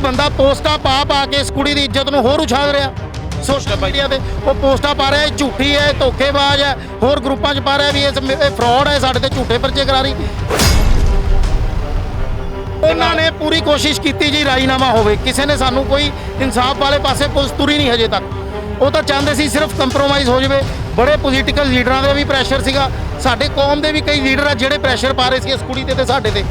ਬੰਦਾ ਪੋਸਟਾਂ ਪਾ ਪਾ ਕੇ ਇਸ ਕੁੜੀ ਦੀ ਇੱਜ਼ਤ ਨੂੰ ਹੋਰ ਉਛਾਲ ਰਿਹਾ। ਸੋਸ਼ਲ ਮੀਡੀਆ ਤੇ ਉਹ ਪੋਸਟਾਂ ਪਾ ਰਿਹਾ, ਇਹ ਝੂਠੀ ਹੈ ਧੋਖੇਬਾਜ਼ ਹੈ, ਹੋਰ ਗਰੁੱਪਾਂ 'ਚ ਪਾ ਰਿਹਾ ਵੀ ਇਸ, ਇਹ ਫਰਾਡ ਹੈ, ਸਾਡੇ ਤੇ ਝੂਠੇ ਪਰਚੇ ਕਰਾ ਰਹੀ। ਉਹਨਾਂ ਨੇ ਪੂਰੀ ਕੋਸ਼ਿਸ਼ ਕੀਤੀ ਜੀ, ਰਾਜੀਨਾਮਾ ਹੋਵੇ। ਕਿਸੇ ਨੇ ਸਾਨੂੰ ਕੋਈ ਇਨਸਾਫ ਵਾਲੇ ਪਾਸੇ ਪੁਲਿਸ ਤੁਰੀ ਨਹੀਂ ਹਜੇ ਤੱਕ। ਉਹ ਤਾਂ ਚਾਹੁੰਦੇ ਸੀ ਸਿਰਫ ਕੰਪਰੋਮਾਈਜ਼ ਹੋ ਜਾਵੇ। ਬੜੇ ਪੋਲੀਟੀਕਲ ਲੀਡਰਾਂ ਦੇ ਵੀ ਪ੍ਰੈਸ਼ਰ ਸੀਗਾ। ਸਾਡੇ ਕੌਮ ਦੇ ਵੀ ਕਈ ਲੀਡਰ ਆ ਜਿਹੜੇ ਪ੍ਰੈਸ਼ਰ ਪਾ ਰਹੇ ਸੀ ਇਸ ਕੁੜੀ ਤੇ ਤੇ ਸਾਡੇ ਤੇ।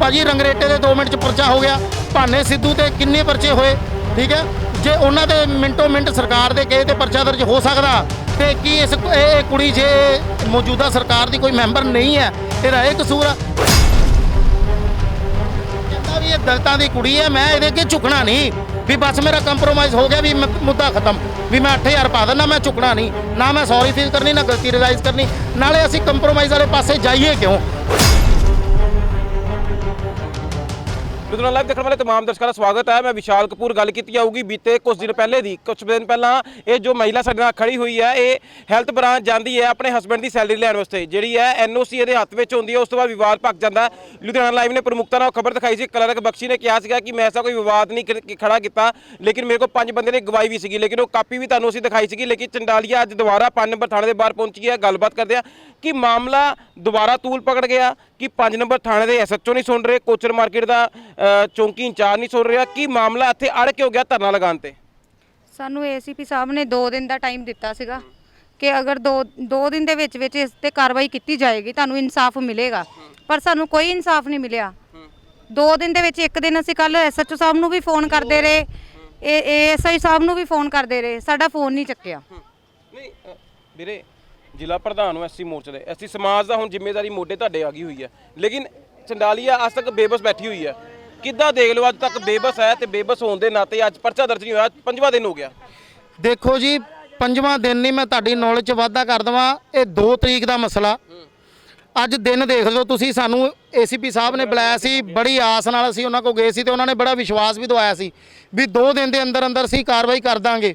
ਭਾਜੀ ਰੰਗਰੇਟੇ ਦੇ 2 ਮਿੰਟ ਚ ਪਰਚਾ ਹੋ ਗਿਆ। ਭਾਨੇ ਸਿੱਧੂ ਤੇ ਕਿੰਨੇ ਪਰਚੇ ਹੋਏ? ਠੀਕ ਹੈ? ਜੇ ਉਹਨਾਂ ਦੇ ਮਿੰਟੋ ਮਿੰਟ ਸਰਕਾਰ ਦੇ ਕਹੇ ਤੇ ਪਰਚਾ ਦਰਜ ਹੋ ਸਕਦਾ, ਤੇ ਕੀ ਇਸ ਇਹ ਕੁੜੀ ਜੇ ਮੌਜੂਦਾ ਸਰਕਾਰ ਦੀ ਕੋਈ ਮੈਂਬਰ ਨਹੀਂ ਹੈ, ਇਹਦਾ ਇਹ ਕਸੂਰ ਆ। ਕਹਿੰਦਾ ਵੀ ਇਹ ਦਲਤਾਂ ਦੀ ਕੁੜੀ ਹੈ, ਮੈਂ ਇਹਦੇ ਅੱਗੇ ਝੁਕਣਾ ਨਹੀਂ। ਵੀ ਬਸ ਮੇਰਾ ਕੰਪਰੋਮਾਈਜ਼ ਹੋ ਗਿਆ, ਵੀ ਮ- ਮੁੱਦਾ ਖਤਮ। ਵੀ ਮੈਂ 8000 ਪਾ ਦਿੰਦਾ, ਮੈਂ ਝੁਕਣਾ ਨਹੀਂ। ਨਾ ਮੈਂ ਸੌਰੀ ਫੀਲ ਕਰਨੀ, ਨਾ ਗਲਤੀ ਰਿਅਲਾਈਜ਼ ਕਰਨੀ। ਨਾਲੇ ਅਸੀਂ ਕੰਪਰੋਮਾਈਜ਼ ਵਾਲੇ ਪਾਸੇ ਜਾਈਏ ਕਿਉਂ? ਲੁਧਿਆਣਾ ਲਾਈਵ ਦੇਖਣ ਵਾਲੇ ਤਮਾਮ ਦਰਸ਼ਕਾਂ ਦਾ ਸਵਾਗਤ ਹੈ। ਮੈਂ ਵਿਸ਼ਾਲ ਕਪੂਰ, ਗੱਲ ਕੀਤੀ ਜਾਊਗੀ ਬੀਤੇ ਕੁਝ ਦਿਨ ਪਹਿਲੇ ਦੀ। ਕੁਝ ਦਿਨ ਪਹਿਲਾਂ ਇਹ ਜੋ ਮਹਿਲਾ ਸਾਡੇ ਨਾਲ ਖੜੀ ਹੋਈ ਹੈ, ਇਹ ਹੈਲਥ ਬ੍ਰਾਂਚ ਜਾਂਦੀ ਹੈ ਆਪਣੇ ਹਸਬੰਡ ਦੀ ਸੈਲਰੀ ਲੈਣ ਵਾਸਤੇ। ਜਿਹੜੀ ਹੈ ਐਨਓਸੀ ਇਹਦੇ ਹੱਥ ਵਿੱਚ ਹੁੰਦੀ ਹੈ, ਉਸ ਤੋਂ ਬਾਅਦ ਵਿਵਾਦ ਭੱਜ ਜਾਂਦਾ ਲੁਧਿਆਣਾ ਲਾਈਵ ਨੇ ਪ੍ਰਮੁਖਤਾ ਨਾਲ ਖਬਰ ਦਿਖਾਈ ਸੀ। ਕਲਰਕ ਬਖਸ਼ੀ ਨੇ ਕਿਹਾ ਸੀਗਾ ਕਿ ਮੈਂ ਐਸਾ ਕੋਈ ਵਿਵਾਦ ਨਹੀਂ ਕਰ- ਖੜਾ ਕੀਤਾ, ਲੇਕਿਨ ਮੇਰੇ ਕੋਲ ਪੰਜ ਬੰਦੇ ਨੇ ਗਵਾਹੀ ਵੀ ਸੀਗੀ। ਲੇਕਿਨ ਉਹ ਕਾਪੀ ਵੀ ਤੁਹਾਨੂੰ ਅਸੀਂ ਦਿਖਾਈ ਸੀਗੀ, ਲੇਕਿਨ ਚੰਡਾਲੀਆ ਅੱਜ ਦੁਬਾਰਾ ਪੰਜ ਨੰਬਰ ਥਾਣੇ ਦੇ ਬਾਹਰ ਪਹੁੰਚੀ ਹੈ। ਗੱਲਬਾਤ ਕਰਦੇ ਆ ਕਿ ਮਾਮਲਾ ਦੁਬਾਰਾ ਤੂਲ ਪਕੜ ਗਿਆ, ਕਿ ਪੰਜ ਨੰਬਰ ਥਾਣੇ ਦੇ ਐਸਐਚਓ ਨਹੀਂ ਸੁਣ ਰਹੇ, ਕੋਚਰ ਮਾਰਕੀਟ ਦਾ ਚੌਂਕੀ ਇੰਚਾਰਜ ਨਹੀਂ ਸੁਣ ਰਿਹਾ। ਕਿ ਮਾਮਲਾ ਇੱਥੇ ਅੜ ਕਿਉਂ ਗਿਆ ਧਰਨਾ ਲਗਾਉਣ ਤੇ? ਸਾਨੂੰ ਏਸੀਪੀ ਸਾਹਿਬ ਨੇ 2 ਦਿਨ ਦਾ ਟਾਈਮ ਦਿੱਤਾ ਸੀਗਾ ਕਿ ਅਗਰ 2 2 ਦਿਨ ਦੇ ਵਿੱਚ ਵਿੱਚ ਇਸ ਤੇ ਕਾਰਵਾਈ ਕੀਤੀ ਜਾਏਗੀ ਤੁਹਾਨੂੰ ਇਨਸਾਫ ਮਿਲੇਗਾ। ਪਰ ਸਾਨੂੰ ਕੋਈ ਇਨਸਾਫ ਨਹੀਂ ਮਿਲਿਆ। 2 ਦਿਨ ਦੇ ਵਿੱਚ ਇੱਕ ਦਿਨ ਅਸੀਂ ਕੱਲ ਐਸਐਚਓ ਸਾਹਿਬ ਨੂੰ ਵੀ ਫੋਨ ਕਰਦੇ ਰਹੇ। ਇਹ ਏਐਸਆਈ ਸਾਹਿਬ ਨੂੰ ਵੀ ਫੋਨ ਕਰਦੇ ਰਹੇ। ਸਾਡਾ ਫੋਨ ਨਹੀਂ ਚੱਕਿਆ। ਨਹੀਂ ਵੀਰੇ ਜ਼ਿਲ੍ਹਾ ਪ੍ਰਧਾਨ ਨੂੰ ਐਸਸੀ ਮੋਰਚੇ ਦੇ। ਐਸਸੀ ਸਮਾਜ ਦਾ ਹੁਣ ਜ਼ਿੰਮੇਵਾਰੀ ਮੋਢੇ ਤੁਹਾਡੇ ਆ ਗਈ ਹੋਈ ਹੈ। ਲੇਕਿਨ ਚੰਡਾਲੀਆ ਅੱਜ ਤੱਕ ਬੇਬਸ ਬੈਠੀ ਹੋਈ ਹੈ। ਕਿੱਦਾਂ ਦੇਖ ਲਓ, ਅੱਜ ਤੱਕ ਬੇਬਸ ਹੈ ਤੇ ਬੇਬਸ ਹੋਣ ਦੇ ਨਾਤੇ ਅੱਜ ਪਰਚਾ ਦਰਜ ਨਹੀਂ ਹੋਇਆ ਪੰਜਵਾਂ ਦਿਨ ਹੋ ਗਿਆ। ਦੇਖੋ ਜੀ, ਪੰਜਵਾਂ ਦਿਨ ਨਹੀਂ ਮੈਂ ਤੁਹਾਡੀ ਨੌਲੇਜ 'ਚ ਵਾਧਾ ਕਰ ਦਵਾਂ, ਇਹ 2 ਤਰੀਕ ਦਾ ਮਸਲਾ। ਅੱਜ ਦਿਨ ਦੇਖ ਲਓ ਤੁਸੀਂ, ਸਾਨੂੰ ਏਸੀਪੀ ਸਾਹਿਬ ਨੇ ਬੁਲਾਇਆ ਸੀ, ਬੜੀ ਆਸ ਨਾਲ ਅਸੀਂ ਉਹਨਾਂ ਕੋਲ ਗਏ ਸੀ ਤੇ ਉਹਨਾਂ ਨੇ ਬੜਾ ਵਿਸ਼ਵਾਸ ਵੀ ਦਵਾਇਆ ਸੀ ਵੀ 2 ਦਿਨ ਦੇ ਅੰਦਰ ਅੰਦਰ ਅਸੀਂ ਕਾਰਵਾਈ ਕਰ ਦਾਂਗੇ।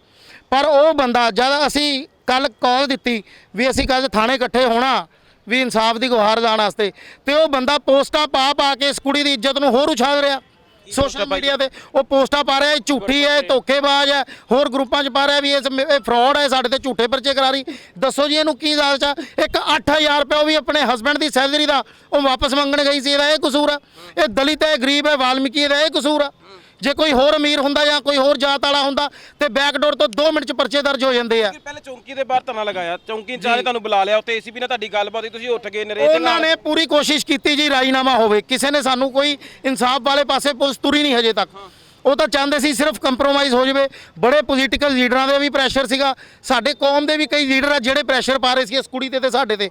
ਪਰ ਉਹ ਬੰਦਾ, ਜਦ ਅਸੀਂ ਕੱਲ ਕਾਲ ਦਿੱਤੀ ਵੀ ਅਸੀਂ ਕੱਲ ਥਾਣੇ ਇਕੱਠੇ ਹੋਣਾ ਵੀ ਇਨਸਾਫ ਦੀ ਗੁਹਾਰ ਜਾਣ ਵਾਸਤੇ। ਤੇ ਉਹ ਬੰਦਾ ਪੋਸਟਾਂ ਪਾ ਪਾ ਕੇ ਇਸ ਕੁੜੀ ਦੀ ਇੱਜ਼ਤ ਨੂੰ ਹੋਰ ਉਛਾਲ ਰਿਹਾ। ਸੋਸ਼ਲ ਮੀਡੀਆ ਤੇ ਉਹ ਪੋਸਟਾਂ ਪਾ ਰਿਹਾ ਇਹ ਝੂਠੀ ਹੈ ਧੋਖੇਬਾਜ਼ ਹੈ ਹੋਰ ਗਰੁੱਪਾਂ 'ਚ ਪਾ ਰਿਹਾ ਵੀ ਇਹ ਫਰਾਡ ਹੈ ਸਾਡੇ ਤੇ ਝੂਠੇ ਪਰਚੇ ਕਰਾ ਰਹੀ। ਦੱਸੋ ਜੀ ਇਹਨੂੰ ਕੀ ਲਾਲਚ ਆ? ਇੱਕ 8000 ਰੁਪਏ ਉਹ ਵੀ ਆਪਣੇ ਹਸਬੰਡ ਦੀ ਸੈਲਰੀ ਦਾ ਉਹ ਵਾਪਸ ਮੰਗਣ ਗਈ ਸੀ ਇਹਦਾ ਇਹ ਕਸੂਰ ਆ। ਇਹ ਦਲਿਤ ਹੈ ਗਰੀਬ ਹੈ ਵਾਲਮੀਕੀ ਇਹਦਾ ਇਹ ਕਸੂਰ ਆ। ਜੇ ਕੋਈ ਹੋਰ ਅਮੀਰ ਹੁੰਦਾ ਜਾਂ ਕੋਈ ਹੋਰ ਜਾਤ ਵਾਲਾ ਹੁੰਦਾ ਤੇ ਬੈਕਡੋਰ ਤੋਂ 2 ਮਿੰਟ 'ਚ ਪਰਚੇ ਦਰਜ ਹੋ ਜਾਂਦੇ ਆ। ਪਹਿਲੇ ਚੌਂਕੀ ਦੇ ਬਾਹਰ ਧਰਨਾ ਲਗਾਇਆ ਚੌਂਕੀ ਇੰਚਾਰਜ ਤੁਹਾਨੂੰ ਬੁਲਾ ਲਿਆ ਉੱਥੇ ਏਸੀਪੀ ਨਾਲ ਤੁਹਾਡੀ ਗੱਲਬਾਤ ਹੋਈ ਤੁਸੀਂ ਉੱਠ ਗਏ ਨਰੇਸ਼ ਉਹਨਾਂ ਨੇ ਪੂਰੀ ਕੋਸ਼ਿਸ਼ ਕੀਤੀ ਜੀ ਰਾਜੀਨਾਮਾ ਹੋਵੇ। ਕਿਸੇ ਨੇ ਸਾਨੂੰ ਕੋਈ ਇਨਸਾਫ ਵਾਲੇ ਪਾਸੇ ਪੁਲਿਸ ਤੁਰੀ ਨਹੀਂ ਹਜੇ ਤੱਕ। ਉਹ ਤਾਂ ਚਾਹੁੰਦੇ ਸੀ ਸਿਰਫ ਕੰਪਰੋਮਾਈਜ਼ ਹੋ ਜਾਵੇ। ਬੜੇ ਪੋਲੀਟੀਕਲ ਲੀਡਰਾਂ ਦੇ ਵੀ ਪ੍ਰੈਸ਼ਰ ਸੀਗਾ। ਸਾਡੇ ਕੌਮ ਦੇ ਵੀ ਕਈ ਲੀਡਰ ਆ ਜਿਹੜੇ ਪ੍ਰੈਸ਼ਰ ਪਾ ਰਹੇ ਸੀ ਇਸ ਕੁੜੀ ਤੇ ਤੇ ਸਾਡੇ ਤੇ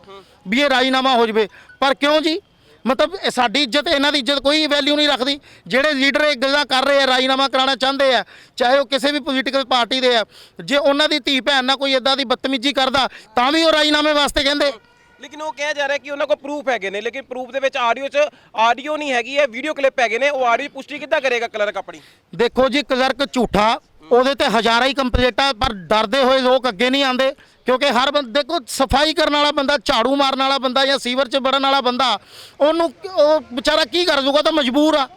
ਵੀ ਇਹ ਰਾਜੀਨਾਮਾ ਹੋ ਜਾਵੇ। ਪਰ ਕਿਉਂ ਜੀ? ਮਤਲਬ ਇਹ ਸਾਡੀ ਇੱਜ਼ਤ ਇਹਨਾਂ ਦੀ ਇੱਜ਼ਤ ਕੋਈ ਵੈਲਿਊ ਨਹੀਂ ਰੱਖਦੀ। ਜਿਹੜੇ ਲੀਡਰ ਇਹ ਗੱਲਾਂ ਕਰ ਰਹੇ ਆ ਰਾਜੀਨਾਮਾ ਕਰਾਉਣਾ ਚਾਹੁੰਦੇ ਆ ਚਾਹੇ ਉਹ ਕਿਸੇ ਵੀ ਪੋਲੀਟੀਕਲ ਪਾਰਟੀ ਦੇ ਆ ਜੇ ਉਹਨਾਂ ਦੀ ਧੀ ਭੈਣ ਨਾਲ ਕੋਈ ਇਦਾਂ ਦੀ ਬਦਤਮੀਜ਼ੀ ਕਰਦਾ ਤਾਂ ਵੀ ਉਹ ਰਾਜੀਨਾਮੇ ਵਾਸਤੇ ਕਹਿੰਦੇ। ਲੇਕਿਨ ਉਹ ਕਿਹਾ ਜਾ ਰਿਹਾ ਕਿ ਉਹਨਾਂ ਕੋਲ ਪ੍ਰੂਫ ਹੈਗੇ ਨੇ ਲੇਕਿਨ ਪ੍ਰੂਫ ਦੇ ਵਿੱਚ ਆਡੀਓ 'ਚ ਆਡੀਓ ਨਹੀਂ ਹੈਗੀ ਹੈ ਵੀਡੀਓ ਕਲਿੱਪ ਹੈਗੇ ਨੇ ਉਹ ਆਡੀਓ ਪੁਸ਼ਟੀ ਕਿੱਦਾਂ ਕਰੇਗਾ ਕਲਰਕ ਆਪਣੀ ਦੇਖੋ ਜੀ ਕਲਰਕ ਝੂਠਾ ਉਹਦੇ ਤੇ ਹਜ਼ਾਰਾਂ ਹੀ ਕੰਪਲੇਂਟਾਂ, ਪਰ ਡਰਦੇ ਹੋਏ ਲੋਕ ਅੱਗੇ ਨਹੀਂ ਆਉਂਦੇ, ਕਿਉਂਕਿ ਹਰ ਬੰਦੇ, ਦੇਖੋ, ਸਫ਼ਾਈ ਕਰਨ ਵਾਲਾ ਬੰਦਾ, ਝਾੜੂ ਮਾਰਨ ਵਾਲਾ ਬੰਦਾ ਜਾਂ ਸੀਵਰ 'ਚ ਵੜਨ ਵਾਲਾ ਬੰਦਾ, ਉਹਨੂੰ ਉਹ ਵਿਚਾਰਾ ਕੀ ਕਰ ਜੂਗਾ ਤਾਂ ਮਜਬੂਰ ਆ।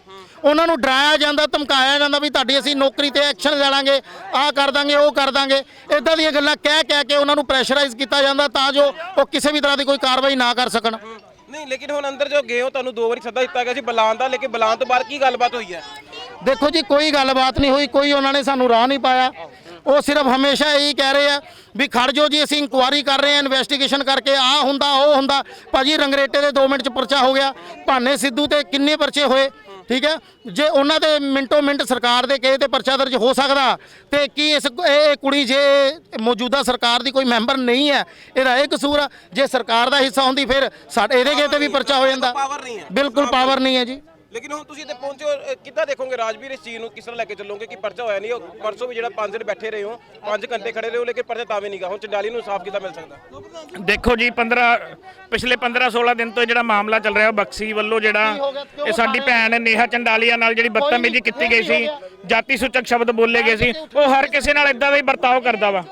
ਉਹਨਾਂ ਨੂੰ ਡਰਾਇਆ ਜਾਂਦਾ, ਧਮਕਾਇਆ ਜਾਂਦਾ ਵੀ ਤੁਹਾਡੀ ਅਸੀਂ ਨੌਕਰੀ ਤੇ ਐਕਸ਼ਨ ਲੈ ਲਾਂਗੇ, ਆਹ ਕਰ ਦਾਂਗੇ, ਉਹ ਕਰ ਦਾਂਗੇ। ਇਦਾਂ ਦੀਆਂ ਗੱਲਾਂ ਕਹਿ ਕਹਿ ਕੇ ਉਹਨਾਂ ਨੂੰ ਪ੍ਰੈਸ਼ਰਾਈਜ਼ ਕੀਤਾ ਜਾਂਦਾ ਤਾਂ ਜੋ ਉਹ ਕਿਸੇ ਵੀ ਤਰ੍ਹਾਂ ਦੀ ਕੋਈ ਕਾਰਵਾਈ ਨਾ ਕਰ ਸਕਣ। ਨਹੀਂ, ਲੇਕਿਨ ਹੁਣ ਅੰਦਰ ਜੋ ਗਏ ਹੋ, ਤੁਹਾਨੂੰ ਦੋ ਵਾਰੀ ਸੱਦਾ ਦਿੱਤਾ ਗਿਆ ਸੀ ਬੁਲਾਉਣ ਦਾ, ਲੇਕਿਨ ਬੁਲਾਉਣ ਤੋਂ ਬਾਅਦ ਕੀ ਗੱਲਬਾਤ ਹੋਈ ਹੈ? ਦੇਖੋ ਜੀ ਕੋਈ ਗੱਲਬਾਤ ਨਹੀਂ ਹੋਈ ਕੋਈ ਉਹਨਾਂ ਨੇ ਸਾਨੂੰ ਰਾਹ ਨਹੀਂ ਪਾਇਆ। ਉਹ ਸਿਰਫ ਹਮੇਸ਼ਾ ਇਹੀ ਕਹਿ ਰਹੇ ਆ ਵੀ ਖੜ ਜਾਓ ਜੀ ਅਸੀਂ ਇਨਕੁਆਰੀ ਕਰ ਰਹੇ ਆ ਇਨਵੈਸਟੀਗੇਸ਼ਨ ਕਰਕੇ ਆ ਹੁੰਦਾ ਉਹ ਹੁੰਦਾ। ਭਾਜੀ ਰੰਗਰੇਟੇ ਦੇ 2 ਮਿੰਟ ਚ ਪਰਚਾ ਹੋ ਗਿਆ। ਭਾਨੇ ਸਿੱਧੂ ਤੇ ਕਿੰਨੇ ਪਰਚੇ ਹੋਏ? ਠੀਕ ਹੈ? ਜੇ ਉਹਨਾਂ ਦੇ ਮਿੰਟੋ ਮਿੰਟ ਸਰਕਾਰ ਦੇ ਕਹੇ ਤੇ ਪਰਚਾ ਦਰਜ ਹੋ ਸਕਦਾ ਤੇ ਕੀ ਇਸ ਇਹ ਕੁੜੀ ਜੇ ਮੌਜੂਦਾ ਸਰਕਾਰ ਦੀ ਕੋਈ ਮੈਂਬਰ ਨਹੀਂ ਹੈ ਇਹਦਾ ਇਹ ਕਸੂਰ ਆ। ਜੇ ਸਰਕਾਰ ਦਾ ਹਿੱਸਾ ਹੁੰਦੀ ਫਿਰ ਸਾਡੇ ਇਹਦੇ ਕਹੇ ਤੇ ਵੀ ਪਰਚਾ ਹੋ ਜਾਂਦਾ। ਬਿਲਕੁਲ ਪਾਵਰ ਨਹੀਂ ਹੈ ਜੀ। ਲੇਕਿਨ ਹੁਣ ਤੁਸੀਂ ਇੱਥੇ ਪਹੁੰਚੇ ਹੋ ਕਿੱਦਾਂ ਦੇਖੋਗੇ ਰਾਜਵੀਰ ਇਸ ਚੀਜ਼ ਨੂੰ ਕਿਸ ਤਰ੍ਹਾਂ ਲੈ ਕੇ ਚੱਲੋਗੇ ਕਿ ਪਰਚਾ ਹੋਇਆ ਨਹੀਂ ਪਰਸੋਂ ਵੀ ਜਿਹੜਾ 5 ਦਿਨ ਬੈਠੇ ਰਹੇ ਹੋ 5 ਘੰਟੇ ਖੜੇ ਰਹੇ ਹੋ ਲੇਕਿਨ ਪਰਚਾ ਤਾਂ ਵੀ ਨਹੀਂਗਾ ਹੁਣ ਚੰਡਾਲੀ ਨੂੰ ਇਨਸਾਫ ਕਿੱਦਾਂ ਮਿਲ ਸਕਦਾ? ਦੇਖੋ ਜੀ 15 ਪਿਛਲੇ 15 16 ਦਿਨ ਤੋਂ ਜਿਹੜਾ ਮਾਮਲਾ ਚੱਲ ਰਿਹਾ ਉਹ ਬਖਸ਼ੀ ਵੱਲੋਂ ਜਿਹੜਾ ਇਹ ਸਾਡੀ ਭੈਣ ਨੇਹਾ ਚੰਡਾਲੀਆ ਨਾਲ ਜਿਹੜੀ ਬਦਤਮੀਜ਼ੀ ਕੀਤੀ ਗਈ ਸੀ ਜਾਤੀ ਸੂਚਕ ਸ਼ਬਦ ਬੋਲੇ ਗਏ ਸੀ ਉਹ ਹਰ ਕਿਸੇ ਨਾਲ ਇਦਾਂ ਦਾ ਹੀ ਵਰਤਾਓ ਕਰਦਾ ਵਾ।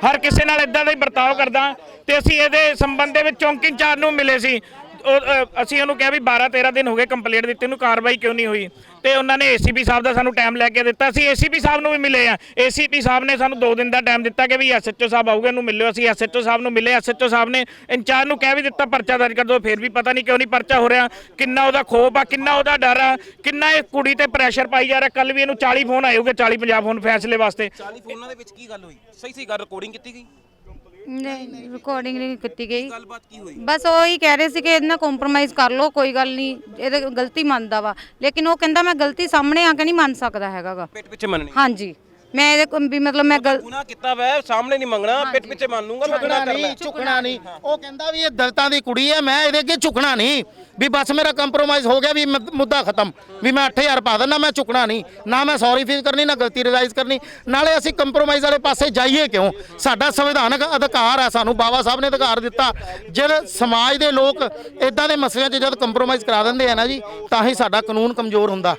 ਹਰ ਕਿਸੇ ਨਾਲ ਇਦਾਂ ਦਾ ਹੀ ਵਰਤਾਓ ਕਰਦਾ ਤੇ ਅਸੀਂ ਇਹਦੇ ਸੰਬੰਧ ਦੇ ਵਿੱਚ ਚੌਂਕੀ ਇੰਚਾਰਜ ਨੂੰ ਮਿਲੇ ਸੀ। ਉਹ, ਅਸੀਂ ਉਹਨੂੰ ਕਿਹਾ ਵੀ 12 13 ਦਿਨ ਹੋ ਗਏ ਕੰਪਲੇਂਟ ਦਿੱਤੀ ਨੂੰ ਕਾਰਵਾਈ ਕਿਉਂ ਨਹੀਂ ਹੋਈ? ਤੇ ਉਹਨਾਂ ਨੇ ਏਸੀਪੀ ਸਾਹਿਬ ਦਾ ਸਾਨੂੰ ਟਾਈਮ ਲੈ ਕੇ ਦਿੱਤਾ। ਅਸੀਂ ਏਸੀਪੀ ਸਾਹਿਬ ਨੂੰ ਵੀ ਮਿਲੇ ਆ। ਏਸੀਪੀ ਸਾਹਿਬ ਨੇ ਸਾਨੂੰ 2 ਦਿਨ ਦਾ ਟਾਈਮ ਦਿੱਤਾ ਕਿ ਵੀ ਐਸਐਚਓ ਸਾਹਿਬ ਆਊਗੇ ਇਹਨੂੰ ਮਿਲਿਓ। ਅਸੀਂ ਐਸਐਚਓ ਸਾਹਿਬ ਨੂੰ ਮਿਲੇ ਐਸਐਚਓ ਸਾਹਿਬ ਨੇ ਇੰਚਾਰਜ ਨੂੰ ਕਹਿ ਵੀ ਦਿੱਤਾ ਪਰਚਾ ਦਰਜ ਕਰ ਦਿਓ ਫਿਰ ਵੀ ਪਤਾ ਨਹੀਂ ਕਿਉਂ ਨਹੀਂ ਪਰਚਾ ਹੋ ਰਿਹਾ। ਕਿੰਨਾ ਉਹਦਾ ਖੋਪ ਆ ਕਿੰਨਾ ਉਹਦਾ ਡਰ ਆ ਕਿੰਨਾ ਇਹ ਕੁੜੀ ਤੇ ਪ੍ਰੈਸ਼ਰ ਪਾਈ ਜਾ ਰਿਹਾ। ਕੱਲ ਵੀ ਇਹਨੂੰ 40 ਫੋਨ ਆਏ ਹੋਗੇ 40 50 ਫੋਨ ਫੈਸਲੇ ਵਾਸਤੇ। 40 ਫੋਨਾਂ ਦੇ ਵਿੱਚ ਕੀ ਗੱਲ ਹੋਈ? ਸਹੀ ਸਹੀ ਗੱਲ ਰਿਕਾਰਡਿੰਗ ਕੀਤੀ ਗਈ? ਨਹੀਂ ਰਿਕਾਰਡਿੰਗ ਨਹੀਂ ਕੀਤੀ ਗਈ। ਗੱਲਬਾਤ ਕੀ ਹੋਈ? ਬਸ ਉਹ ਹੀ ਕਹਿ ਰਹੇ ਸੀ ਕਿ ਇਹਦੇ ਨਾਲ ਕੰਪਰੋਮਾਈਜ਼ ਕਰ ਲਓ ਕੋਈ ਗੱਲ ਨਹੀਂ ਇਹਦੇ ਗਲਤੀ ਮੰਨਦਾ ਵਾ। ਲੇਕਿਨ ਉਹ ਕਹਿੰਦਾ ਮੈਂ ਗਲਤੀ ਸਾਹਮਣੇ ਆ ਕੇ ਨਹੀਂ ਮੰਨ ਸਕਦਾ ਹੈਗਾਗਾ ਪਿੱਠ ਪਿੱਛੇ ਮੰਨਣੀ। ਹਾਂਜੀ। ਮੈਂ ਇਹਦੇ ਕੋਲ ਵੀ ਮਤਲਬ ਮੈਂ ਗਲ ਗੁਨਾਹ ਕੀਤਾ ਵੈ ਸਾਹਮਣੇ ਨਹੀਂ ਮੰਗਣਾ ਪਿੱਠ ਪਿੱਛੇ ਮੰਨ ਲੂੰਗਾ ਮੈਂ ਗੁਨਾਹ ਝੁਕਣਾ ਕਰਨਾ ਨਹੀਂ ਝੁਕਣਾ ਨਹੀਂ। ਉਹ ਕਹਿੰਦਾ ਵੀ ਇਹ ਦਲਤਾਂ ਦੀ ਕੁੜੀ ਹੈ ਮੈਂ ਇਹਦੇ ਅੱਗੇ ਝੁਕਣਾ ਨਹੀਂ। ਵੀ ਬਸ ਮੇਰਾ ਕੰਪਰੋਮਾਈਜ਼ ਹੋ ਗਿਆ ਵੀ ਮ- ਮੁੱਦਾ ਖਤਮ। ਵੀ ਮੈਂ 8000 ਪਾ ਦਿੰਦਾ ਮੈਂ ਝੁਕਣਾ ਨਹੀਂ। ਨਾ ਮੈਂ ਸੌਰੀ ਫੀਲ ਕਰਨੀ ਨਾ ਗਲਤੀ ਰਿਅਲਾਈਜ਼ ਕਰਨੀ। ਨਾਲੇ ਅਸੀਂ ਕੰਪਰੋਮਾਈਜ਼ ਵਾਲੇ ਪਾਸੇ ਜਾਈਏ ਕਿਉਂ? ਸਾਡਾ ਸੰਵਿਧਾਨਕ ਅਧਿਕਾਰ ਹੈ ਸਾਨੂੰ ਬਾਬਾ ਸਾਹਿਬ ਨੇ ਅਧਿਕਾਰ ਦਿੱਤਾ। ਜਦ ਸਮਾਜ ਦੇ ਲੋਕ ਇਦਾਂ ਦੇ ਮਸਲਿਆਂ 'ਚ ਜਦ ਕੰਪਰੋਮਾਈਜ਼ ਕਰਾ ਦਿੰਦੇ ਆ ਨਾ ਜੀ ਤਾਂ ਹੀ ਸਾਡਾ ਕਾਨੂੰਨ ਕਮਜ਼ੋਰ ਹੁੰਦਾ।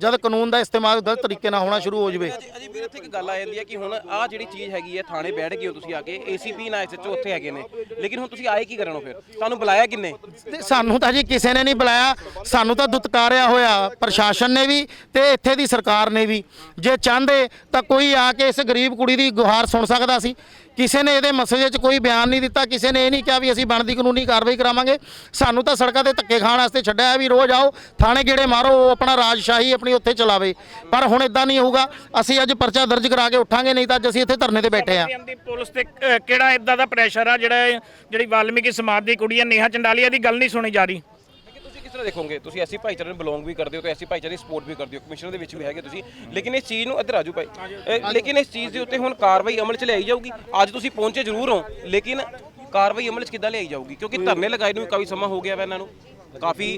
ਜਦ ਕਾਨੂੰਨ ਦਾ ਇਸਤੇਮਾਲ ਗਲਤ ਤਰੀਕੇ ਨਾਲ ਹੋਣਾ ਸ਼ੁਰੂ ਹੋ ਜਾਵੇ। ਅਜੇ ਅਜੇ ਵੀਰ ਇੱਥੇ ਇੱਕ ਗੱਲ ਆ ਜਾਂਦੀ ਹੈ ਕਿ ਹੁਣ ਆਹ ਜਿਹੜੀ ਚੀਜ਼ ਹੈਗੀ ਹੈ, ਥਾਣੇ ਬੈਠ ਗਏ ਹੋ ਤੁਸੀਂ ਆ ਕੇ ਏਸੀਪੀ ਨਾਲ ਐਸਐਚਓ ਉੱਥੇ ਹੈਗੇ ਨੇ। ਲੇਕਿਨ ਹੁਣ ਤੁਸੀਂ ਆਏ ਕੀ ਕਰਨ ਹੋ ਫਿਰ? ਤੁਹਾਨੂੰ ਬੁਲਾਇਆ ਕਿੰਨੇ? ਤੇ ਸਾਨੂੰ ਤਾਂ ਜੀ ਕਿਸੇ ਨੇ ਨਹੀਂ ਬੁਲਾਇਆ। ਸਾਨੂੰ ਤਾਂ ਦੁਤਕਾਰਿਆ ਹੋਇਆ, ਪ੍ਰਸ਼ਾਸਨ ਨੇ ਵੀ ਤੇ ਇੱਥੇ ਦੀ ਸਰਕਾਰ ਨੇ ਵੀ। ਜੇ ਚਾਹੁੰਦੇ ਤਾਂ ਕੋਈ ਆ ਕੇ ਇਸ ਗਰੀਬ ਕੁੜੀ ਦੀ ਗੁਹਾਰ ਸੁਣ ਸਕਦਾ ਸੀ। ਕਿਸੇ ਨੇ ਇਹਦੇ ਮਸਲੇ 'ਚ ਕੋਈ ਬਿਆਨ ਨਹੀਂ ਦਿੱਤਾ, ਕਿਸੇ ਨੇ ਇਹ ਨਹੀਂ ਕਿਹਾ ਵੀ ਅਸੀਂ ਬਣਦੀ ਕਾਨੂੰਨੀ ਕਾਰਵਾਈ ਕਰਾਵਾਂਗੇ। ਸਾਨੂੰ ਤਾਂ ਸੜਕਾਂ ਤੇ ਧੱਕੇ ਖਾਣ ਵਾਸਤੇ ਛੱਡਿਆ ਵੀ ਰੋਜ਼ ਆਓ, ਥਾਣੇ ਗੇੜੇ ਮਾਰੋ, ਉਹ ਆਪਣਾ ਰਾਜਸ਼ਾਹੀ ਆਪਣੀ ਉੱਥੇ ਚਲਾਵੇ। ਪਰ ਹੁਣ ਇਦਾਂ ਨਹੀਂ ਹੋਊਗਾ, ਅਸੀਂ ਅੱਜ ਪਰਚਾ ਦਰਜ ਕਰਾ ਕੇ ਉੱਠਾਂਗੇ, ਨਹੀਂ ਤਾਂ ਅੱਜ ਅਸੀਂ ਇੱਥੇ ਧਰਨੇ ਤੇ ਬੈਠੇ ਆ ਪੁਲਿਸ ਤੇ ਕਿਹੜਾ ਇਦਾਂ ਦਾ ਪ੍ਰੈਸ਼ਰ ਆ ਜਿਹੜਾ ਜਿਹੜੀ ਵਾਲਮੀਕੀ ਸਮਾਜ ਦੀ ਕੁੜੀ ਆ, ਨੇਹਾ ਚੰਡਾਲੀਆ ਦੀ ਗੱਲ ਨਹੀਂ ਸੁਣੀ ਜਾ ਰਹੀ? ਤਰ੍ਹਾਂ ਦੇਖੋਗੇ ਤੁਸੀਂ ਐਸੀ ਭਾਈਚਾਰੇ ਨੂੰ ਬਿਲੋਂਗ ਵੀ ਕਰਦੇ ਹੋ ਤੇ ਐਸੀ ਭਾਈਚਾਰੇ ਦੀ ਸਪੋਰਟ ਵੀ ਕਰਦੇ ਹੋ ਕਮਿਸ਼ਨਰ ਦੇ ਵਿੱਚ ਵੀ ਹੈਗੇ ਤੁਸੀਂ। ਲੇਕਿਨ ਇਸ ਚੀਜ਼ ਨੂੰ ਇੱਧਰ ਆਜੂ ਭਾਈ। ਲੇਕਿਨ ਇਸ ਚੀਜ਼ ਦੇ ਉੱਤੇ ਹੁਣ ਕਾਰਵਾਈ ਅਮਲ 'ਚ ਲਿਆਈ ਜਾਊਗੀ। ਅੱਜ ਤੁਸੀਂ ਪਹੁੰਚੇ ਜ਼ਰੂਰ ਹੋ ਲੇਕਿਨ ਕਾਰਵਾਈ ਅਮਲ 'ਚ ਕਿੱਦਾਂ ਲਿਆਈ ਜਾਊਗੀ? ਕਿਉਂਕਿ ਧਰਨੇ ਲਗਾਏ ਨੂੰ ਵੀ ਕਾਫੀ ਸਮਾਂ ਹੋ ਗਿਆ ਵਾ ਇਹਨਾਂ ਨੂੰ। ਕਾਫੀ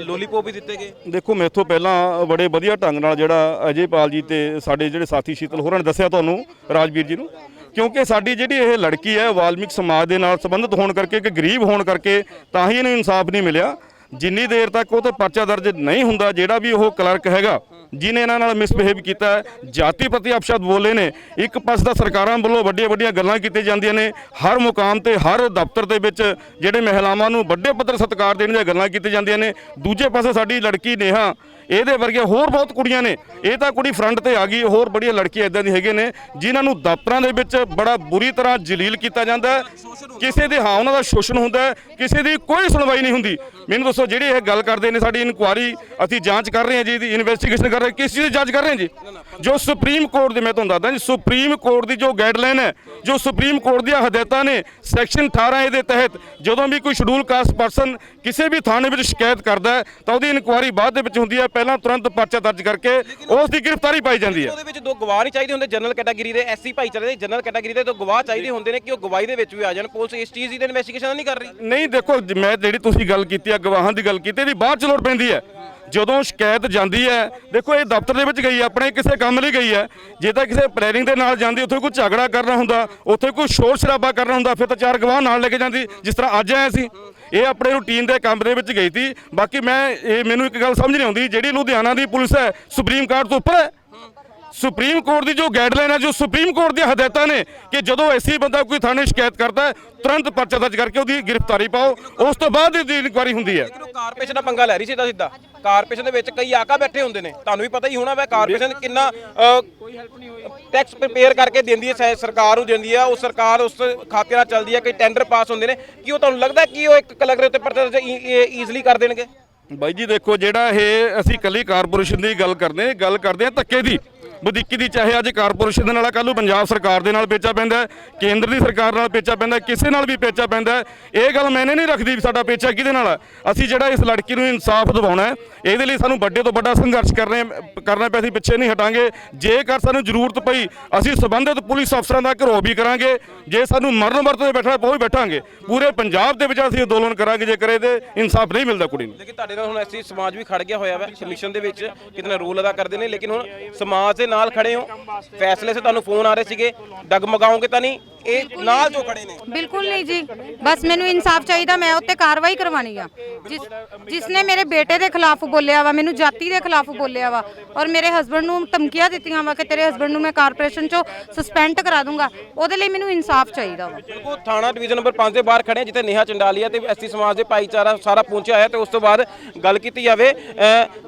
ਲੋਲੀਪੋਪ ਵੀ ਦਿੱਤੇ ਗਏ। ਦੇਖੋ ਮੈਥੋਂ ਪਹਿਲਾਂ ਬੜੇ ਵਧੀਆ ਢੰਗ ਨਾਲ ਜਿਹੜਾ ਅਜੇਪਾਲ ਜੀ ਤੇ ਸਾਡੇ ਜਿਹੜੇ ਸਾਥੀ ਸ਼ੀਤਲ ਹੋਰਾਂ ਨੇ ਦੱਸਿਆ ਤੁਹਾਨੂੰ ਰਾਜਵੀਰ ਜੀ ਨੂੰ ਕਿਉਂਕਿ ਸਾਡੀ ਜਿਹੜੀ ਇਹ ਲੜਕੀ ਹੈ ਵਾਲਮੀਕ ਸਮਾਜ ਦੇ ਨਾਲ ਸੰਬੰਧਿਤ ਹੋਣ ਕਰਕੇ ਕਿ ਗਰੀਬ ਹੋਣ ਕਰਕੇ ਤਾਂ ਹੀ ਇਹਨੂੰ ਇਨਸਾਫ ਨਹੀਂ ਮਿਲਿਆ। ਜਿੰਨੀ ਦੇਰ ਤੱਕ ਉਹ ਤੇ ਪਰਚਾ ਦਰਜ ਨਹੀਂ ਹੁੰਦਾ ਜਿਹੜਾ ਵੀ ਉਹ ਕਲਰਕ ਹੈਗਾ ਜਿਨੇ ਇਹਨਾਂ ਨਾਲ ਮਿਸਬਿਹੇਵ ਕੀਤਾ ਹੈ, ਜਾਤੀ ਪ੍ਰਤੀ ਅਪਸ਼ਬਦ ਬੋਲੇ ਨੇ ਇੱਕ ਪਾਸੇ ਤਾਂ ਸਰਕਾਰਾਂ ਵੱਲੋਂ ਵੱਡੀਆਂ ਵੱਡੀਆਂ ਗੱਲਾਂ ਕੀਤੀਆਂ ਜਾਂਦੀਆਂ ਨੇ ਹਰ ਮੁਕਾਮ ਤੇ ਹਰ ਦਫ਼ਤਰ ਦੇ ਵਿੱਚ ਜਿਹੜੇ ਮਹਿਲਾਵਾਂ ਨੂੰ ਵੱਡੇ ਪੱਧਰ ਸਤਿਕਾਰ ਦੇਣ ਦੀਆਂ ਗੱਲਾਂ ਕੀਤੀਆਂ ਜਾਂਦੀਆਂ ਨੇ ਦੂਜੇ ਪਾਸੇ ਸਾਡੀ ਲੜਕੀ ਨੇਹਾ ਇਹਦੇ ਵਰਗੇ ਹੋਰ ਬਹੁਤ ਕੁੜੀਆਂ ਨੇ। ਇਹ ਤਾਂ ਕੁੜੀ ਫਰੰਟ ਤੇ ਆ ਗਈ, ਹੋਰ ਬੜੀਆਂ ਲੜਕੀਆਂ ਇਦਾਂ ਦੀ ਹੈਗੇ ਨੇ, ਜਿਨ੍ਹਾਂ ਨੂੰ ਦਫ਼ਤਰਾਂ ਦੇ ਵਿੱਚ ਬੜਾ ਬੁਰੀ ਤਰ੍ਹਾਂ ਜਲੀਲ ਕੀਤਾ ਜਾਂਦਾ ਕਿਸੇ ਦੇ ਹਾਂ ਉਹਨਾਂ ਦਾ ਸ਼ੋਸ਼ਣ ਹੁੰਦਾ ਕਿਸੇ ਦੀ ਕੋਈ ਸੁਣਵਾਈ ਨਹੀਂ ਹੁੰਦੀ। ਮੈਨੂੰ ਦੱਸੋ, ਜਿਹੜੇ ਇਹ ਗੱਲ ਕਰਦੇ ਨੇ, ਸਾਡੀ ਇਨਕੁਆਰੀ ਅਸੀਂ ਜਾਂਚ ਕਰ ਰਹੇ ਹਾਂ ਜੀ, ਇਹਦੀ ਇਨਵੈਸਟੀਗੇਸ਼ਨ ਕਰ ਰਹੇ ਕਿਸ ਚੀਜ਼ ਦੀ ਜਾਂਚ ਕਰ ਰਹੇ ਹਾਂ ਜੀ? ਜੋ ਸੁਪਰੀਮ ਕੋਰਟ ਦੇ, ਮੈਂ ਤੁਹਾਨੂੰ ਦੱਸਦਾ ਜੀ ਸੁਪਰੀਮ ਕੋਰਟ ਦੀ ਜੋ ਗਾਈਡਲਾਈਨ ਹੈ, ਜੋ ਸੁਪਰੀਮ ਕੋਰਟ ਦੀਆਂ ਹਦਾਇਤਾਂ ਨੇ ਸੈਕਸ਼ਨ 18 ਇਹਦੇ ਤਹਿਤ, ਜਦੋਂ ਵੀ ਕੋਈ ਸ਼ਡਿਊਲ ਕਾਸਟ ਪਰਸਨ ਕਿਸੇ ਵੀ ਥਾਣੇ ਵਿੱਚ ਸ਼ਿਕਾਇਤ ਕਰਦਾ ਤਾਂ ਉਹਦੀ ਇਨਕੁਆਰੀ ਬਾਅਦ ਦੇ ਵਿੱਚ ਹੁੰਦੀ ਹੈ ਪਹਿਲਾਂ ਤੁਰੰਤ ਪਰਚਾ ਦਰਜ ਕਰਕੇ ਉਸ ਦੀ ਗ੍ਰਿਫਤਾਰੀ ਪਾਈ ਜਾਂਦੀ ਹੈ। ਉਹਦੇ ਵਿੱਚ ਦੋ ਗਵਾਹ ਨਹੀਂ ਚਾਹੀਦੇ ਹੁੰਦੇ ਜਨਰਲ ਕੈਟਾਗਰੀ ਦੇ ਐਸਸੀ ਭਾਈਚਾਰੇ ਦੇ ਜਨਰਲ ਕੈਟਾਗਰੀ ਦੇ ਦੋ ਗਵਾਹ ਚਾਹੀਦੇ ਹੁੰਦੇ ਨੇ ਕਿ ਉਹ ਗਵਾਹੀ ਦੇ ਵਿੱਚ ਵੀ ਆ ਜਾਣ। ਪੁਲਿਸ ਇਸ ਚੀਜ਼ ਦੀ ਇਨਵੈਸਟੀਗੇਸ਼ਨ ਨਹੀਂ ਕਰ ਰਹੀ। ਨਹੀਂ ਦੇਖੋ ਮੈਂ ਜਿਹੜੀ ਤੁਸੀਂ ਗੱਲ ਕੀਤੀ ਆ ਗਵਾਹਾਂ ਦੀ ਗੱਲ ਕੀਤੀ ਇਹਦੀ ਬਾਅਦ ਚ ਲੋੜ ਪੈਂਦੀ ਹੈ। ਜਦੋਂ ਸ਼ਿਕਾਇਤ ਜਾਂਦੀ ਹੈ ਦੇਖੋ ਇਹ ਦਫ਼ਤਰ ਦੇ ਵਿੱਚ ਗਈ ਹੈ, ਆਪਣੇ ਕਿਸੇ ਕੰਮ ਲਈ ਗਈ ਹੈ। ਜੇ ਤਾਂ ਕਿਸੇ ਪਲੈਨਿੰਗ ਦੇ ਨਾਲ ਜਾਂਦੀ ਉੱਥੇ ਕੋਈ ਝਗੜਾ ਕਰਨਾ ਹੁੰਦਾ ਉੱਥੇ ਕੋਈ ਸ਼ੋਰ ਸ਼ਰਾਬਾ ਕਰਨਾ ਹੁੰਦਾ ਫਿਰ ਤਾਂ ਚਾਰ ਗਵਾਹ ਨਾਲ ਲੈ ਕੇ ਜਾਂਦੀ ਜਿਸ ਤਰ੍ਹਾਂ ਅੱਜ ਆਏ ਸੀ। ਇਹ ਆਪਣੇ ਰੂਟੀਨ ਦੇ ਕੰਮ ਦੇ ਵਿੱਚ ਗਈ ਸੀ। ਬਾਕੀ ਮੈਂ ਇਹ ਮੈਨੂੰ ਇੱਕ ਗੱਲ ਸਮਝ ਨਹੀਂ ਆਉਂਦੀ ਜਿਹੜੀ ਲੁਧਿਆਣਾ ਦੀ ਪੁਲਿਸ ਹੈ ਸੁਪਰੀਮ ਕੋਰਟ ਤੋਂ ਉੱਪਰ ਹੈ। ਸੁਪਰੀਮ ਕੋਰਟ ਦੀ ਜੋ ਗਾਈਡਲਾਈਨ ਹੈ ਜੋ ਸੁਪਰੀਮ ਕੋਰਟ ਦੀਆਂ ਹਦਾਇਤਾਂ ਨੇ ਕਿ ਜਦੋਂ ਐਸੀ ਬੰਦਾ ਕੋਈ ਥਾਣੇ ਸ਼ਿਕਾਇਤ ਕਰਦਾ ਹੈ ਤੁਰੰਤ ਪਰਚਾ ਦਰਜ ਕਰਕੇ ਉਹਦੀ ਗ੍ਰਿਫਤਾਰੀ ਪਾਓ ਉਸ ਤੋਂ ਬਾਅਦ ਇਹਦੀ ਇਨਕੁਆਰੀ ਹੁੰਦੀ ਹੈ। ਕਾਰਪੋਰੇਸ਼ਨ ਦਾ ਪੰਗਾ ਲੈ ਰਹੀ ਸਿੱਧਾ ਸਿੱਧਾ। ਕਾਰਪੋਰੇਸ਼ਨ ਦੇ ਵਿੱਚ ਕਈ ਆਕਾ ਬੈਠੇ ਹੁੰਦੇ ਨੇ। ਤੁਹਾਨੂੰ ਵੀ ਪਤਾ ਹੀ ਹੋਣਾ ਵੈ ਕਾਰਪੋਰੇਸ਼ਨ ਕਿੰਨਾ ਕੋਈ ਹੈਲਪ ਨਹੀਂ ਹੋਈ ਟੈਕਸ ਪ੍ਰਿਪੇਅਰ ਕਰਕੇ ਦਿੰਦੀ ਹੈ ਸਰਕਾਰ ਨੂੰ ਦਿੰਦੀ ਹੈ ਉਹ ਸਰਕਾਰ ਉਸ ਖਾਤੇ ਨਾਲ ਚੱਲਦੀ ਹੈ ਕਈ ਟੈਂਡਰ ਪਾਸ ਹੁੰਦੇ ਨੇ। ਕੀ ਉਹ ਤੁਹਾਨੂੰ ਲੱਗਦਾ ਕਿ ਉਹ ਇੱਕ ਕਲਰ ਦੇ ਉੱਤੇ ਪਰਚਾ ਈਜ਼ੀਲੀ ਕਰ ਦੇਣਗੇ? ਬਾਈ ਜੀ ਦੇਖੋ ਜਿਹੜਾ ਇਹ ਅਸੀਂ ਕੱਲੀ ਕਾਰਪੋਰੇਸ਼ਨ ਦੀ ਗੱਲ ਕਰਦੇ ਗੱਲ ਕਰਦੇ ਹਾਂ ਧੱਕੇ ਦੀ। ਵਧੀਕੀ ਦੀ ਚਾਹੇ ਅੱਜ ਕਾਰਪੋਰੇਸ਼ਨ ਦੇ ਨਾਲ ਕੱਲ ਨੂੰ ਪੰਜਾਬ ਸਰਕਾਰ ਦੇ ਨਾਲ ਪੇਚਾ ਪੈਂਦਾ ਕੇਂਦਰ ਦੀ ਸਰਕਾਰ ਨਾਲ ਪੇਚਾ ਪੈਂਦਾ ਕਿਸੇ ਨਾਲ ਵੀ ਪੇਚਾ ਪੈਂਦਾ ਇਹ ਗੱਲ ਮੈਨੇ ਨਹੀਂ ਰੱਖਦੀ ਵੀ ਸਾਡਾ ਪੇਚਾ ਕਿਹਦੇ ਨਾਲ ਅਸੀਂ ਜਿਹੜਾ ਇਸ ਲੜਕੀ ਨੂੰ ਇਨਸਾਫ ਦਿਵਾਉਣਾ ਹੈ, ਇਹਦੇ ਲਈ ਸਾਨੂੰ ਵੱਡੇ ਤੋਂ ਵੱਡਾ ਸੰਘਰਸ਼ ਕਰਨੇ, ਕਰਨਾ ਪਿਆ, ਅਸੀਂ ਪਿੱਛੇ ਨਹੀਂ ਹਟਾਂਗੇ। ਜੇਕਰ ਸਾਨੂੰ ਜ਼ਰੂਰਤ ਪਈ, ਅਸੀਂ ਸਬੰਧਿਤ ਪੁਲਿਸ ਅਫਸਰਾਂ ਦਾ ਘਰੋ ਵੀ ਕਰਾਂਗੇ। ਜੇ ਸਾਨੂੰ ਮਰਨ ਵਰਤ ਤੇ ਬੈਠਣਾ ਪਊ ਬੈਠਾਂਗੇ। ਪੂਰੇ ਪੰਜਾਬ ਦੇ ਵਿੱਚ ਅਸੀਂ ਅੰਦੋਲਨ ਕਰਾਂਗੇ, ਜੇਕਰ ਇਹਦੇ ਇਨਸਾਫ ਨਹੀਂ ਮਿਲਦਾ ਕੁੜੀ ਨੂੰ। ਲੇਕਿਨ ਤੁਹਾਡੇ ਨਾਲ ਹੁਣ ਐਸੀ ਸਮਾਜ ਵੀ ਖੜ ਗਿਆ ਹੋਇਆ ਵਾ ਕਮਿਸ਼ਨ ਦੇ ਵਿੱਚ ਕਿਤਨਾ ਰੋਲ ਅਦਾ ਕਰਦੇ ਨੇ, ਲੇਕਿਨ ਹੁਣ ਸਮਾਜ ਦੇ ਨਾਲ ਖੜੇ ਹੋ। ਫੈਸਲੇ ਸੇ ਤੁਹਾਨੂੰ ਫੋਨ ਆ ਰਹੇ ਸੀਗੇ। ਡਗਮਗਾਓਗੇ ਤਾਂ ਨਹੀਂ। ਇਹ ਨਾਲ ਜੋ ਖੜੇ ਨੇ। ਬਿਲਕੁਲ ਨਹੀਂ ਜੀ। ਬਸ ਮੈਨੂੰ ਇਨਸਾਫ ਚਾਹੀਦਾ। ਮੈਂ ਉੱਤੇ ਕਾਰਵਾਈ ਕਰਵਾਣੀ ਆ। ਜਿਸ ਜਿਸ ਨੇ ਮੇਰੇ ਬੇਟੇ ਦੇ ਖਿਲਾਫ ਬੋਲਿਆ ਵਾ ਮੈਨੂੰ ਜਾਤੀ ਦੇ ਖਿਲਾਫ ਬੋਲਿਆ ਵਾ ਔਰ ਮੇਰੇ ਹਸਬੰਡ ਨੂੰ ਧਮਕੀਆਂ ਦਿੱਤੀਆਂ ਵਾ ਕਿ ਤੇਰੇ ਹਸਬੰਡ ਨੂੰ ਮੈਂ ਕਾਰਪੋਰੇਸ਼ਨ ਚੋਂ ਸਸਪੈਂਡ ਕਰਾ ਦੂੰਗਾ ਉਹਦੇ ਲਈ ਮੈਨੂੰ ਇਨਸਾਫ ਚਾਹੀਦਾ ਵਾ। ਬਿਲਕੁਲ ਥਾਣਾ ਡਿਵੀਜ਼ਨ ਨੰਬਰ 5 ਦੇ ਬਾਹਰ ਖੜੇ ਹਾਂ, ਜਿੱਥੇ ਨੇਹਾ ਚੰਡਾਲੀਆ ਤੇ ਐਸਟੀ ਸਮਾਜ ਦੇ ਭਾਈਚਾਰਾ ਸਾਰਾ ਪਹੁੰਚਿਆ ਹੋਇਆ ਤੇ ਉਸ ਤੋਂ ਬਾਅਦ ਗੱਲ ਕੀਤੀ ਜਾਵੇ।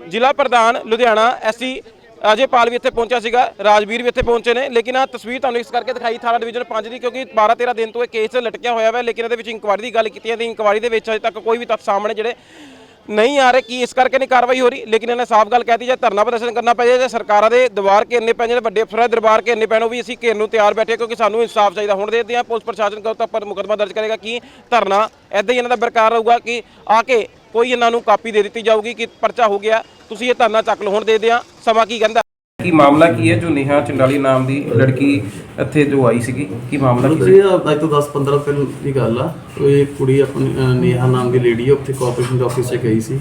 ਜ਼ਿਲ੍ਹਾ ਪ੍ਰਧਾਨ ਲੁਧਿਆਣਾ ਐਸਟੀ ਅਜੇਪਾਲ ਵੀ ਇੱਥੇ ਪਹੁੰਚਿਆ ਸੀਗਾ, ਰਾਜਵੀਰ ਵੀ ਇੱਥੇ ਪਹੁੰਚੇ ਨੇ, ਲੇਕਿਨ ਆ ਤਸਵੀਰ ਤੁਹਾਨੂੰ ਇਸ ਕਰਕੇ ਦਿਖਾਈ ਥਾਣਾ ਡਿਵੀਜ਼ਨ 5 ਦੀ, ਕਿਉਂਕਿ 12 13 ਦਿਨ ਤੋਂ ਇਹ ਕੇਸ ਲਟਕਿਆ ਹੋਇਆ ਹੈ ਲੇਕਿਨ ਇਹਦੇ ਵਿੱਚ ਇਨਕੁਆਇਰੀ ਦੀ ਗੱਲ ਕੀਤੀ ਹੈ, ਤੇ ਇਨਕੁਆਇਰੀ ਦੇ ਵਿੱਚ ਅਜੇ ਤੱਕ ਕੋਈ ਵੀ ਤੱਥ ਸਾਹਮਣੇ ਜਿਹੜੇ ਨਹੀਂ ਆ ਰਹੇ, ਕੀ ਇਸ ਕਰਕੇ ਨਹੀਂ ਕਾਰਵਾਈ ਹੋ ਰਹੀ, ਲੇਕਿਨ ਇਹਨੇ ਸਾਫ਼ ਗੱਲ ਕਹਿਤੀ, ਜੇ ਧਰਨਾ ਪ੍ਰਦਰਸ਼ਨ ਕਰਨਾ ਪੈ ਜਾਏ, ਜੇ ਸਰਕਾਰਾਂ ਦੇ ਦਰਬਾਰ ਘੇਰਨੇ ਪੈ ਜਾਣ ਵੱਡੇ ਅਫਸਰਾਂ ਦੇ ਦਰਬਾਰ ਘੇਰਨੇ ਪੈਣ, ਉਹ ਵੀ ਅਸੀਂ ਘੇਰਨ ਨੂੰ ਤਿਆਰ ਬੈਠੇ, ਕਿਉਂਕਿ ਸਾਨੂੰ ਇਨਸਾਫ ਚਾਹੀਦਾ। ਹੁਣ ਦੇਖਦੇ ਹਾਂ, ਪੁਲਿਸ ਪ੍ਰਸ਼ਾਸਨ ਕਦੋਂ ਤੱਕ ਪਰ ਮੁਕੱਦਮਾ ਦਰਜ ਕਰੇਗਾ ਕਿ ਧਰਨਾ ਐਦਾਂ ਹੀ ਇਹਨਾਂ ਦਾ ਬਰਕਰਾਰ ਰਹੂਗਾ ਕਿ ਆ ਕੇ ਕੋਈ ਇਹਨਾਂ ਨੂੰ ਕਾਪੀ ਦੇ ਦਿੱਤੀ ਜਾਊਗੀ ਕਿ ਪਰਚਾ ਹੋ ਗਿਆ ਤੁਸੀਂ ਇਹ ਧਰਨਾ ਚੱਕ ਲਓ ਹੁਣ ਦੇਖਦੇ ਹਾਂ ਸਮਾਂ ਕੀ ਕਹਿੰਦਾ? ਕੀ ਮਾਮਲਾ ਕੀ ਹੈ ਜੋ ਨੇਹਾ ਚੰਡਾਲੀ ਨਾਮ ਦੀ ਲੜਕੀ ਇੱਥੇ ਜੋ ਆਈ ਸੀਗੀ? ਕੀ ਮਾਮਲਾ ਮਤਲਬ ਇਹ ਅੱਜ ਤੋਂ 10-15 ਦਿਨ ਦੀ ਗੱਲ ਆ। ਉਹ ਇਹ ਕੁੜੀ ਆਪਣੀ ਅਹ, ਨੇਹਾ ਨਾਮ ਦੀ ਲੇਡੀ ਉੱਥੇ ਕਾਰਪੋਰੇਸ਼ਨ ਦੇ ਆਫਿਸ 'ਚ ਗਈ ਸੀ।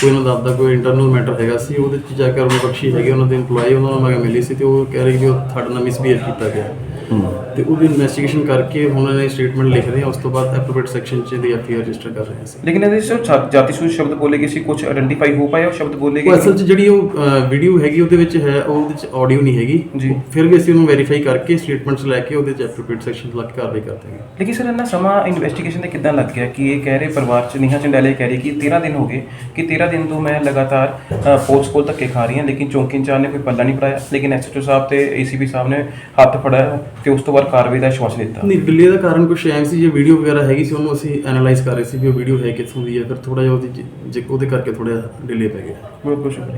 ਕੋਈ ਉਹਨਾਂ ਦਾ ਆਪਦਾ ਕੋਈ ਇੰਟਰਨਲ ਮੈਟਰ ਹੈਗਾ ਸੀ ਉਹਦੇ 'ਚ ਜਾ ਕੇ ਉਹਨਾਂ ਬਖਸ਼ੀ ਹੈਗੇ ਉਹਨਾਂ ਦੇ EMPLOYE ਉਹਨਾਂ ਨਾਲ ਮੈਂ ਮਿਲੀ ਸੀ ਤੇ ਉਹ ਕਹਿ ਰਹੇ ਕਿ ਉਹ ਤੁਹਾਡੇ ਨਾਲ ਮਿਸਬੀਹੇਵ ਕੀਤਾ ਗਿਆ। ਤੇ ਉਹਦੀ ਇਨਵੈਸਟੀਗੇਸ਼ਨ ਕਰਕੇ ਹੁਣ ਇਹਨਾਂ ਨੇ ਸਟੇਟਮੈਂਟ ਲਿਖ ਰਹੇ ਆ ਉਸ ਤੋਂ ਬਾਅਦ ਐਪਰੋਪ੍ਰੀਏਟ ਸੈਕਸ਼ਨ 'ਚ ਦੀ ਐਫਆਈਆਰ ਰਜਿਸਟਰ ਕਰ ਰਹੇ ਅਸੀਂ ਲੇਕਿਨ ਇਹਦੇ ਵਿੱਚ ਜਾਤੀ ਸੂਚ ਸ਼ਬਦ ਬੋਲੇ ਗਏ ਸੀ ਕੁਝ ਆਇਡੈਂਟੀਫਾਈ ਹੋ ਪਾਇਆ ਉਹ ਸ਼ਬਦ ਬੋਲੇ ਉਹ ਅਸਲ 'ਚ ਜਿਹੜੀ ਉਹ ਵੀਡੀਓ ਹੈਗੀ ਉਹਦੇ ਵਿੱਚ ਹੈ ਉਹਦੇ 'ਚ ਆਡੀਓ ਨਹੀਂ ਹੈਗੀ। ਜੀ। ਫਿਰ ਵੀ ਅਸੀਂ ਉਹਨੂੰ ਵੈਰੀਫਾਈ ਕਰਕੇ ਸਟੇਟਮੈਂਟਸ ਲੈ ਕੇ ਉਹਦੇ 'ਚ ਐਪਰੋਪ੍ਰੀਏਟ ਸੈਕਸ਼ਨ ਲੱਗ ਕੇ ਕਾਰਵਾਈ ਕਰਦੇ ਹਾਂ ਲੇਕਿਨ ਸਰ ਇਹਨਾਂ ਸਮਾਂ ਇਨਵੈਸਟੀਗੇਸ਼ਨ ਤੇ ਕਿੱਦਾਂ ਲੱਗ ਗਿਆ ਕਿ ਇਹ ਕਹਿ ਰਹੇ ਪਰਿਵਾਰ ਚ ਨੇਹਾ ਚੰਡਾਲੇ ਕਹਿ ਰਹੀ ਕਿ 13 ਦਿਨ ਹੋ ਗਏ ਕਿ 13 ਦਿਨ ਤੋਂ ਮੈਂ ਲਗਾਤਾਰ ਪੁਲਿਸ ਕੋਲ ਧੱਕੇ ਖਾ ਰਹੀ ਹਾਂ ਲੇਕਿਨ ਚੌਂਕੀ ਇੰਚਾਰਜ ਨੇ ਕੋਈ ਪੱਲਾ ਨਹੀਂ ਪੜਾਇਆ ਲੇਕਿਨ ਐਸਐਚਓ ਸਾਹਿਬ ਤੇ ਏਸੀਪੀ ਸਾਹਿਬ ਨੇ ਹੱਥ ਫੜਾਇਆ ਤੇ ਉਸ ਤੋਂ ਬਾਅਦ ਕਾਰਵਾਈ ਦਾ ਆਸ਼ਵਾਸਨ ਦਿੱਤਾ। ਨਹੀਂ ਡਿਲੇ ਦਾ ਕਾਰਨ ਕੁਛ ਐਂ ਸੀ ਜੇ ਵੀਡੀਓ ਵਗੈਰਾ ਹੈਗੀ ਸੀ ਉਹਨੂੰ ਅਸੀਂ ਐਨਾਲਾਈਜ਼ ਕਰ ਰਹੇ ਸੀ ਵੀ ਉਹ ਵੀਡੀਓ ਹੈ ਕਿੱਥੋਂ ਦੀ ਹੈ ਫਿਰ ਥੋੜਾ ਜਿਹਾ ਉਹਦੀ ਜ- ਜ- ਉਹਦੇ ਕਰਕੇ ਥੋੜਾ ਡਿਲੇ ਪੈ ਗਿਆ। ਬਹੁਤ ਬਹੁਤ ਸ਼ੁਕਰੀਆ।